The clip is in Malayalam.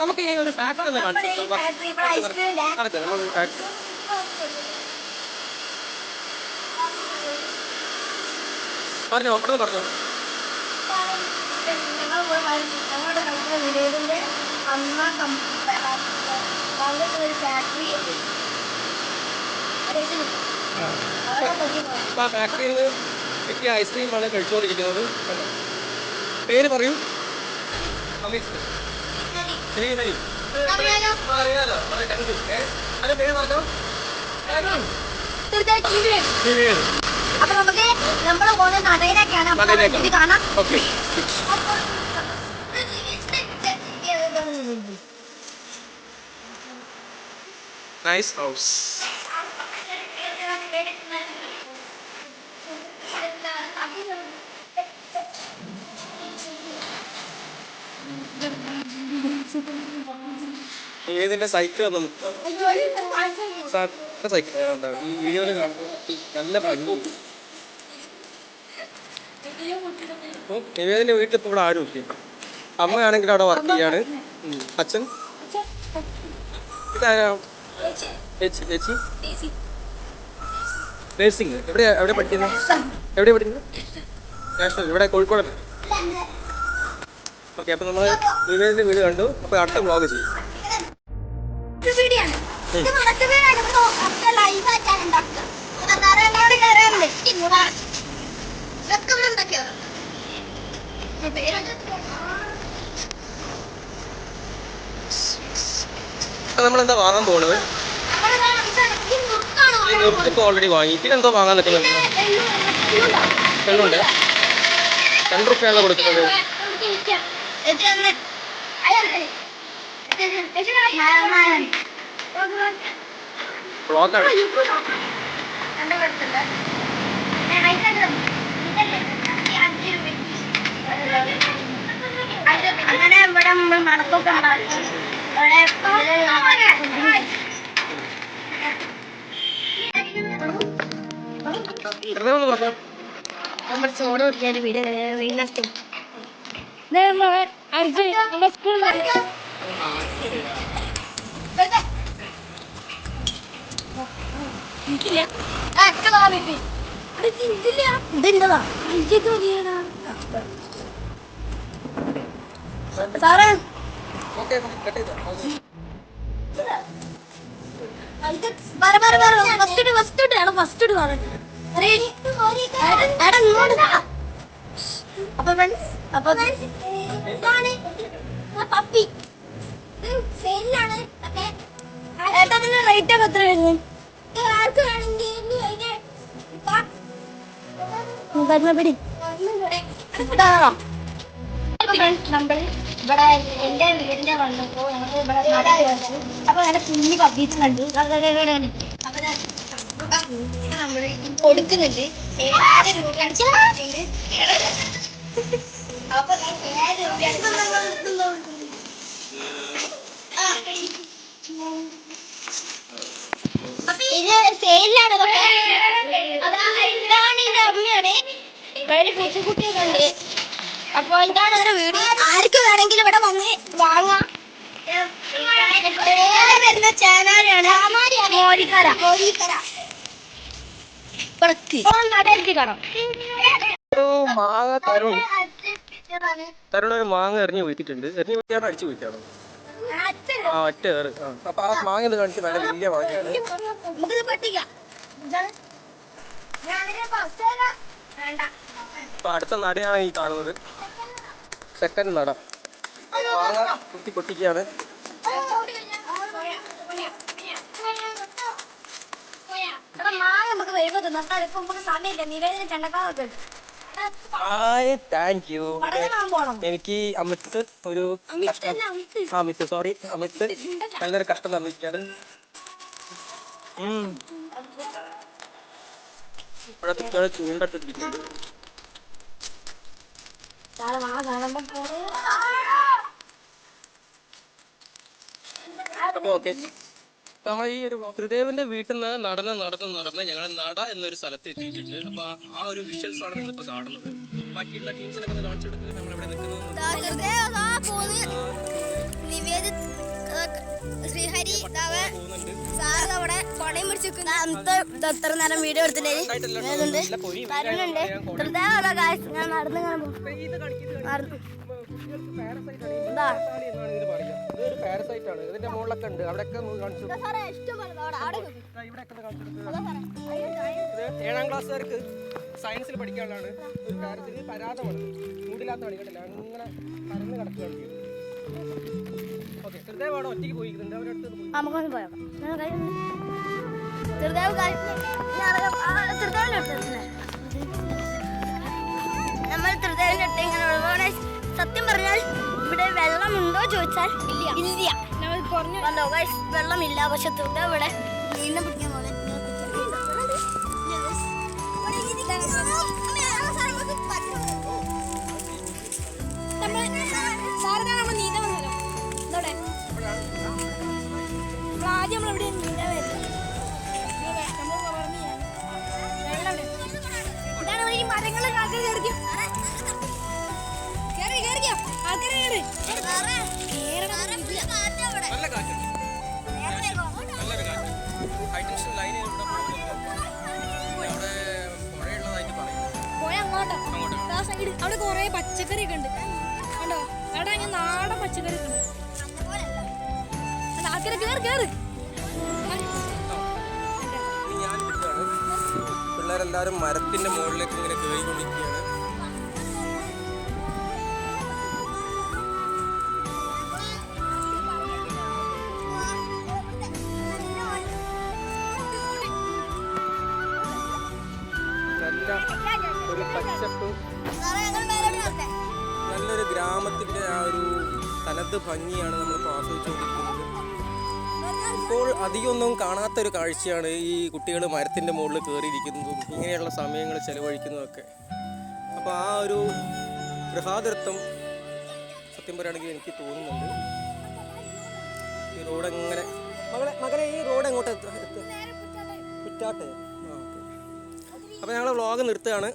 നമുക്ക് ഈ ഒരു ഫാക്ടറി ഒന്ന് കാണിച്ചു ഫാക്ടറി പറഞ്ഞോ പെട്ടെന്ന് പറഞ്ഞോ. ഫാക്ടറിയിൽ നിന്ന് കിട്ടിയ ഐസ്ക്രീമാണ് കഴിച്ചുകൊണ്ടിരിക്കുന്നത്. പേര് പറയൂ. തീർച്ചയായിട്ടും ഇത് വരും. പേര് അപ്പൊ നമുക്ക് നമ്മൾ പോകുന്ന നടയിലേക്കാണ് അപ്പൊ നമുക്ക് നടയിലേക്കാണ്. ഇത് കാണാം ഓക്കെ നൈസ് ഹൗസ് ഏതിന്റെ സൈക്കിൾ വന്നു സാറിന്റെ സൈക്കിൾ വീഡിയോയിൽ നല്ല നിവേദിന്റെ വീട്ടിൽ ഇപ്പോൾ ഇവിടെ ആരും ഇല്ല അമ്മയാണെങ്കിൽ അവിടെ വർക്ക് ചെയ്യാണ്. അച്ഛൻ? ചേച്ചി എവിടെ എവിടെ പഠിക്കുന്നത്? എവിടെ പഠിക്കുന്നത്? ഇവിടെ കോഴിക്കോട്. ഓക്കെ അപ്പോൾ നമ്മൾ വീട് കണ്ടു. അപ്പോൾ അടുത്ത വ്ളോഗ് ചെയ്യും. വീഡിയോയാണ്. ഇത് മറച്ചു വീടാണ്. ഇത് ഒക്കെ ആയിട്ടാണ് ഉണ്ടാക്കുക. ഇവിടെ കയറാനുണ്ട്. ഇവിടെ ഇതൊക്കെ നമ്മൾ ഉണ്ടാക്കിയതാണ്. ഇത് നമ്മൾ എന്താ വാങ്ങാൻ പോകുന്നത് ഇപ്പൊ ഓൾറെഡി വാങ്ങി പിന്നെ എന്തോ വാങ്ങാൻ പോകുന്നത്. വെള്ളമുണ്ട് രണ്ട് റുപ്യാണ് കൊടുക്കുന്നത് അങ്ങനെ ഇവിടെ നമ്മൾ നമ്മൾ കുടിക്കാൻ വീട് വീടിനടുത്ത് സാറേ അപ്പൊ ഫ്രണ്ട്സ് അപ്പൊ പപ്പി ഏട്ടാ അതിന്റെ റേറ്റ് ഒക്കെ എത്ര വരുന്നു? ആർക്ക് വേണമെങ്കിൽ നമ്മൾ ഇവിടെ എന്റെ വീടിന്റെ വന്നപ്പോ ഞങ്ങൾ ഇവിടെ നാട്ടിൽ വന്നു. അപ്പൊ അങ്ങനെ കുഞ്ഞി പപ്പീസ് കണ്ടു. അപ്പൊ കൊടുക്കുന്നുണ്ട്. അപ്പൊ ഇത് സെയിലാണ് ഇതാണ് ഇതിന്റെ അമ്മയാണ്. ഇവിടെ പൂച്ചക്കുട്ടിയൊക്കെ ഉണ്ട് അപ്പൊ ഇതാണ് അവരുടെ വീട്. ആർക്ക് വേണമെങ്കിലും ഇവിടെ വന്ന് വാങ്ങാം. വരുന്ന ചാനാലാണ് മോരിക്കര. മാങ്ങ എറിഞ്ഞ് വീട്ടിട്ടുണ്ട് എറിഞ്ഞ് വീട്ടിയാണ് അടിച്ചു വീട്ടാണ് ആ ഒറ്റ കയറി. ആ അപ്പൊ ആ മാങ്ങ ഇത് കാണിച്ച് നല്ല വലിയ മാങ്ങയാണ്. നമുക്കിത് പറ്റിക്കാം ഞാനിത് ഫസ്റ്റ് വേണ്ട അപ്പൊ അടുത്ത നടയാണ് ഈ കാണുന്നത്. സെക്കൻഡ് നട. മാങ്ങ കുത്തി പൊട്ടിക്കുകയാണ്. മാങ്ങ നമുക്ക് വരുമ്പോ തിന്നാം. ഇപ്പൊ നമുക്ക് സമയമില്ല. നിവേദന ചണ്ടക്കാവൊക്കെ ഹായ് താങ്ക് യു എനിക്ക് അമിത്ത് ഒരു കഷ്ടം അമിത്ത്. സോറി അമിത്ത് നല്ലൊരു കഷ്ടം തന്നിരിക്കുകയാണ്. ഇവിടെ കുട്ടികളെ. അപ്പൊ ഓക്കെ നമ്മൾ ഈ ഒരു വീട്ടിൽ നിന്ന് നടന്ന് നടന്ന് നടന്ന് ഞങ്ങൾ നട എന്നൊരു സ്ഥലത്ത് എത്തിയിട്ടുണ്ട്. അപ്പൊ ആ- ഒരു വിഷ്വൽസ് ആണ് നിങ്ങളിപ്പോ കാണുന്നത്. ബാക്കിയുള്ള ടീംസിനൊക്കെ ഒന്ന് കാണിച്ചെടുത്ത് നമ്മളിവിടെ നിൽക്കുന്നത് നേരം വീഡിയോ ഞാൻ നടന്നു. ഇതൊരു ആണ്. ഇതിന്റെ മുകളിലൊക്കെ ഉണ്ട്. അവിടെയൊക്കെ കാണിച്ചു. ഇത് ഏഴാം ക്ലാസ്സുകാർക്ക് സയൻസിൽ പഠിക്കാനുള്ളതാണ് ഒരു പാരത്തിന് പരാതമാണ്. മൂടില്ലാത്ത കളികളില്ല അങ്ങനെ പരന്ന് കിടക്കുകയാണ് ചെയ്യുന്നത് ഓക്കെ ഹൃദയമാണ് ഒറ്റയ്ക്ക് പോയി അവരുടെ അടുത്ത് പോയി. നമുക്കൊന്ന് ചോദിച്ചാൽ ഇല്ല. ഇല്ല. കണ്ടോ ഗൈസ് വെള്ളമില്ല. പക്ഷെ ത്രിദേവ് ഇവിടെ പിടിക്കാൻ പോലെ. കേറി. നല്ല കാറ്റ്. നല്ലൊരു കാറ്റ്. ടെൻഷൻ ലൈൻ അവിടെ പുഴയുള്ളതായിട്ട് പറയുന്നു പോയ അങ്ങോട്ടോ? അങ്ങോട്ട്? ആ സൈഡ് അവിടെ കുറേ പച്ചക്കറി ഒക്കെ ഉണ്ട്. കണ്ടോ? അവിടെ അങ്ങനെ നാടൻ പച്ചക്കറി ഒക്കെ ഉണ്ട്. ആൾക്കാരെ കേറി കേറി പിള്ളേരെല്ലാവരും മരത്തിന്റെ മുകളിലേക്ക് ഇങ്ങനെ കേറി കയറിക്കൊണ്ടിരിക്കുകയാണ് ഒരു പച്ചപ്പ്. നല്ലൊരു ഗ്രാമത്തിന്റെ ആ ഒരു തനത് ഭംഗിയാണ് നമ്മളിപ്പോൾ ആസ്വദിച്ചുകൊണ്ടിരിക്കുന്നത്. ഇപ്പോൾ അധികമൊന്നും കാണാത്തൊരു കാഴ്ചയാണ് ഈ കുട്ടികൾ മരത്തിന്റെ മുകളിൽ കയറിയിരിക്കുന്നതും ഇങ്ങനെയുള്ള സമയങ്ങൾ ചെലവഴിക്കുന്നതൊക്കെ. അപ്പോൾ ആ ഒരു ഗൃഹാതൃത്വം സത്യം പറയുകയാണെങ്കിൽ എനിക്ക് തോന്നുന്നുണ്ട്. ഈ റോഡ് എങ്ങനെ മകളെ മകളെ ഈ റോഡ് എങ്ങോട്ട്? കുറ്റാട്ടെ അപ്പോൾ ഞങ്ങൾ വ്ളോഗ് നിർത്തുകയാണ്.